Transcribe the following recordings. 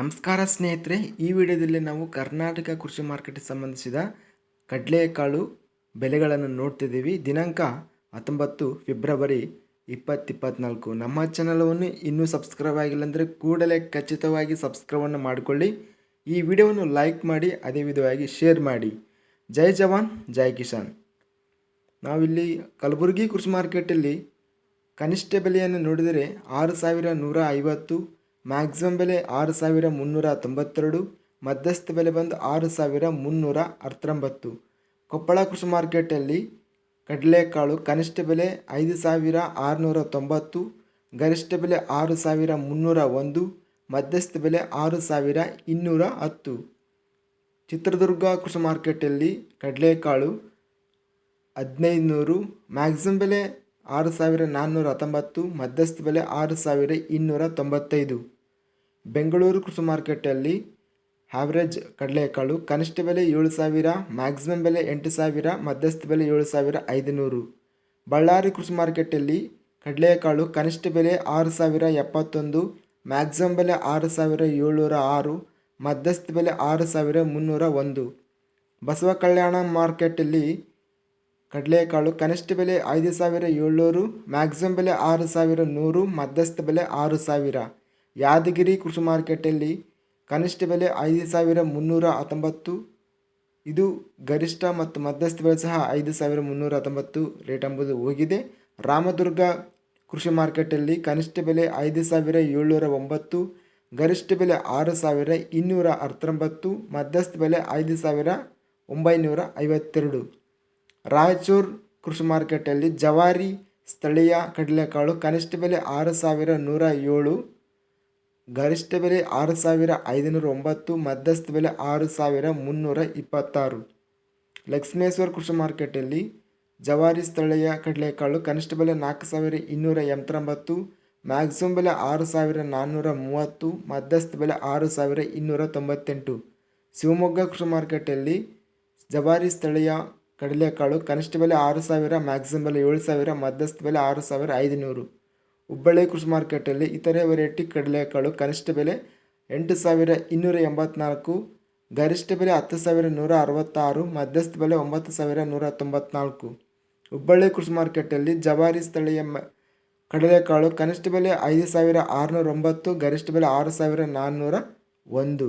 ನಮಸ್ಕಾರ ಸ್ನೇಹಿತರೆ, ಈ ವಿಡಿಯೋದಲ್ಲಿ ನಾವು ಕರ್ನಾಟಕ ಕೃಷಿ ಮಾರ್ಕೆಟ್ಗೆ ಸಂಬಂಧಿಸಿದ ಕಡಲೆಕಾಳು ಬೆಲೆಗಳನ್ನು ನೋಡ್ತಿದ್ದೀವಿ. ದಿನಾಂಕ ಹತ್ತೊಂಬತ್ತು ಫೆಬ್ರವರಿ ಇಪ್ಪತ್ತಿಪ್ಪತ್ನಾಲ್ಕು. ನಮ್ಮ ಚಾನಲವನ್ನು ಇನ್ನೂ ಸಬ್ಸ್ಕ್ರೈಬ್ ಆಗಿಲ್ಲ ಅಂದರೆ ಕೂಡಲೇ ಖಚಿತವಾಗಿ ಸಬ್ಸ್ಕ್ರೈಬನ್ನು ಮಾಡಿಕೊಳ್ಳಿ. ಈ ವಿಡಿಯೋವನ್ನು ಲೈಕ್ ಮಾಡಿ, ಅದೇ ವಿಧವಾಗಿ ಶೇರ್ ಮಾಡಿ. ಜೈ ಜವಾನ್, ಜೈ ಕಿಸಾನ್. ನಾವಿಲ್ಲಿ ಕಲಬುರಗಿ ಕೃಷಿ ಮಾರ್ಕೆಟಲ್ಲಿ ಕನಿಷ್ಠ ಬೆಲೆಯನ್ನು ನೋಡಿದರೆ ಆರು ಸಾವಿರ ನೂರ ಐವತ್ತು ಮ್ಯಾಕ್ಸಿಮಮ್ ಬೆಲೆ ಆರು ಸಾವಿರ ಮುನ್ನೂರ ತೊಂಬತ್ತೆರಡು, ಮಧ್ಯಸ್ಥ ಬೆಲೆ ಬಂದು ಆರು ಸಾವಿರ ಮುನ್ನೂರ ಹತ್ತೊಂಬತ್ತು ಕೊಪ್ಪಳ ಕೃಷಿ ಮಾರ್ಕೆಟಲ್ಲಿ ಕಡಲೆಕಾಳು ಕನಿಷ್ಠ ಬೆಲೆ ಐದು ಸಾವಿರ ಆರುನೂರ ತೊಂಬತ್ತು, ಗರಿಷ್ಠ ಬೆಲೆ ಆರು ಸಾವಿರ ಮುನ್ನೂರ ಒಂದು, ಮಧ್ಯಸ್ಥ ಬೆಲೆ ಆರು ಸಾವಿರ ಇನ್ನೂರ ಹತ್ತು. ಚಿತ್ರದುರ್ಗ ಕೃಷಿ ಮಾರ್ಕೆಟಲ್ಲಿ ಕಡಲೆಕಾಳು ಹದಿನೈದು ನೂರು ಮ್ಯಾಕ್ಸಿಮಮ್ ಬೆಲೆ ಆರು ಸಾವಿರ ನಾನ್ನೂರ ಹತ್ತೊಂಬತ್ತು, ಮಧ್ಯಸ್ಥ ಬೆಲೆ ಆರು ಸಾವಿರ ಇನ್ನೂರ ತೊಂಬತ್ತೈದು. ಬೆಂಗಳೂರು ಕೃಷಿ ಮಾರ್ಕೆಟಲ್ಲಿ ಆವ್ರೇಜ್ ಕಡಲೆಕಾಳು, ಕನಿಷ್ಠ ಬೆಲೆ ಏಳು ಸಾವಿರ ಮ್ಯಾಕ್ಸಿಮಮ್ ಬೆಲೆ ಎಂಟು ಸಾವಿರ, ಮಧ್ಯಸ್ಥ ಬೆಲೆ ಏಳು ಸಾವಿರ ಐದುನೂರು. ಬಳ್ಳಾರಿ ಕೃಷಿ ಮಾರ್ಕೆಟಲ್ಲಿ ಕಡಲೆಕಾಳು ಕನಿಷ್ಠ ಬೆಲೆ ಆರು ಸಾವಿರ ಎಪ್ಪತ್ತೊಂದು ಮ್ಯಾಕ್ಸಿಮಮ್ ಬೆಲೆ ಆರು ಸಾವಿರ ಏಳ್ನೂರ ಆರು, ಮಧ್ಯಸ್ಥ ಬೆಲೆ ಆರು ಸಾವಿರ ಮುನ್ನೂರ ಒಂದು. ಬಸವ ಕಲ್ಯಾಣ ಮಾರ್ಕೆಟಲ್ಲಿ ಕಡಲೆಕಾಳು ಕನಿಷ್ಠ ಬೆಲೆ ಐದು ಸಾವಿರ ಏಳ್ನೂರು ಮ್ಯಾಕ್ಸಿಮಮ್ ಬೆಲೆ ಆರು ಸಾವಿರ ನೂರು, ಮಧ್ಯಸ್ಥ ಬೆಲೆ ಆರು ಸಾವಿರ. ಯಾದಗಿರಿ ಕೃಷಿ ಮಾರ್ಕೆಟಲ್ಲಿ ಕನಿಷ್ಠ ಬೆಲೆ ಐದು ಸಾವಿರ ಮುನ್ನೂರ ಹತ್ತೊಂಬತ್ತು, ಇದು ಗರಿಷ್ಠ ಮತ್ತು ಮಧ್ಯಸ್ಥ ಬೆಲೆ ಸಹ ಐದು ಸಾವಿರ ಮುನ್ನೂರ ಹತ್ತೊಂಬತ್ತು ರೇಟ್ ಎಂಬುದು ಹೋಗಿದೆ. ರಾಮದುರ್ಗ ಕೃಷಿ ಮಾರ್ಕೆಟಲ್ಲಿ ಕನಿಷ್ಠ ಬೆಲೆ ಐದು ಸಾವಿರ ಏಳ್ನೂರ ಒಂಬತ್ತು, ಗರಿಷ್ಠ ಬೆಲೆ ಆರು ಸಾವಿರ ಇನ್ನೂರ ಹತ್ತೊಂಬತ್ತು, ಮಧ್ಯಸ್ಥ ಬೆಲೆ ಐದು ಸಾವಿರ ಒಂಬೈನೂರ ಐವತ್ತೆರಡು. ರಾಯಚೂರು ಕೃಷಿ ಮಾರ್ಕೆಟಲ್ಲಿ ಜವಾರಿ ಸ್ಥಳೀಯ ಕಡಲೆಕಾಳು ಕನಿಷ್ಠ ಬೆಲೆ ಆರು ಸಾವಿರ ನೂರ ಏಳು, ಗರಿಷ್ಠ ಬೆಲೆ ಆರು ಸಾವಿರ ಐದುನೂರ ಒಂಬತ್ತು, ಮಧ್ಯಸ್ಥ ಬೆಲೆ ಆರು ಸಾವಿರ ಮುನ್ನೂರ ಇಪ್ಪತ್ತಾರು. ಲಕ್ಷ್ಮೇಶ್ವರ ಕೃಷಿ ಮಾರ್ಕೆಟಲ್ಲಿ ಜವಾರಿ ಸ್ಥಳೀಯ ಕಡಲೆಕಾಳು ಕನಿಷ್ಠ ಬೆಲೆ ನಾಲ್ಕು ಸಾವಿರ ಇನ್ನೂರ ಎಂಬತ್ತೊಂಬತ್ತು, ಮ್ಯಾಕ್ಸಿಮಮ್ ಬೆಲೆ ಆರು ಸಾವಿರ ನಾನ್ನೂರ ಮೂವತ್ತು, ಮಧ್ಯಸ್ಥ ಬೆಲೆ ಆರು ಸಾವಿರ ಇನ್ನೂರ ತೊಂಬತ್ತೆಂಟು. ಶಿವಮೊಗ್ಗ ಕೃಷಿ ಮಾರ್ಕೆಟಲ್ಲಿ ಜವಾರಿ ಸ್ಥಳೀಯ ಕಡಲೆಕಾಳು ಕನಿಷ್ಠ ಬೆಲೆ ಆರು ಸಾವಿರ ಮ್ಯಾಕ್ಸಿಮಮ್ ಬೆಲೆ ಏಳು ಸಾವಿರ, ಮಧ್ಯಸ್ಥ ಬೆಲೆ ಆರು ಸಾವಿರ ಐದುನೂರು. ಹುಬ್ಬಳ್ಳಿ ಕೃಷಿ ಮಾರ್ಕೆಟಲ್ಲಿ ಇತರೆ ವೆರೈಟಿ ಕಡಲೆಕಾಳು ಕನಿಷ್ಠ ಬೆಲೆ ಎಂಟು ಸಾವಿರ ಇನ್ನೂರ ಎಂಬತ್ನಾಲ್ಕು, ಗರಿಷ್ಠ ಬೆಲೆ ಹತ್ತು ಸಾವಿರ ನೂರ ಅರವತ್ತಾರು, ಮಧ್ಯಸ್ಥ ಬೆಲೆ ಒಂಬತ್ತು ಸಾವಿರ ನೂರ ತೊಂಬತ್ನಾಲ್ಕು. ಹುಬ್ಬಳ್ಳಿ ಕೃಷಿ ಮಾರ್ಕೆಟಲ್ಲಿ ಜವಾರಿ ಸ್ಥಳೀಯ ಮ ಕಡಲೆಕಾಳು ಕನಿಷ್ಠ ಬೆಲೆ ಐದು ಸಾವಿರ ಆರುನೂರ ಒಂಬತ್ತು, ಗರಿಷ್ಠ ಬೆಲೆ ಆರು ಸಾವಿರ ನಾನ್ನೂರ ಒಂದು,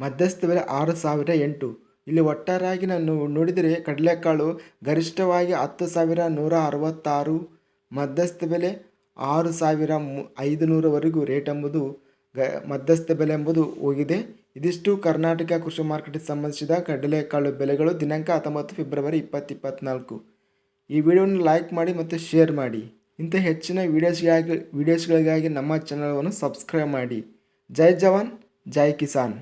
ಮಧ್ಯಸ್ಥ ಬೆಲೆ ಆರು ಸಾವಿರ ಎಂಟು. ಇಲ್ಲಿ ಒಟ್ಟಾರಾಗಿ ನಾನು ನೋಡಿದರೆ ಕಡಲೆಕಾಳು ಗರಿಷ್ಠವಾಗಿ ಹತ್ತು ಸಾವಿರ ನೂರ ಅರವತ್ತಾರು, ಮಧ್ಯಸ್ಥ ಬೆಲೆ ಆರು ಸಾವಿರ ಮು ಐದು ನೂರವರೆಗೂ ರೇಟ್ ಎಂಬುದು ಗ, ಮಧ್ಯಸ್ಥ ಬೆಲೆ ಎಂಬುದು ಹೋಗಿದೆ. ಇದಿಷ್ಟು ಕರ್ನಾಟಕ ಕೃಷಿ ಮಾರ್ಕೆಟ್ಗೆ ಸಂಬಂಧಿಸಿದ ಕಡಲೆಕಾಳು ಬೆಲೆಗಳು ದಿನಾಂಕ ಹತ್ತೊಂಬತ್ತು ಫೆಬ್ರವರಿ ಇಪ್ಪತ್ತು ಇಪ್ಪತ್ತ್ನಾಲ್ಕು ಈ ವಿಡಿಯೋವನ್ನು ಲೈಕ್ ಮಾಡಿ ಮತ್ತು ಶೇರ್ ಮಾಡಿ. ಇಂಥ ಹೆಚ್ಚಿನ ವಿಡಿಯೋಸ್ಗಾಗಿ, ವೀಡಿಯೋಸ್ಗಳಿಗಾಗಿ ನಮ್ಮ ಚಾನಲನ್ನು ಸಬ್ಸ್ಕ್ರೈಬ್ ಮಾಡಿ. ಜೈ ಜವಾನ್, ಜೈ ಕಿಸಾನ್.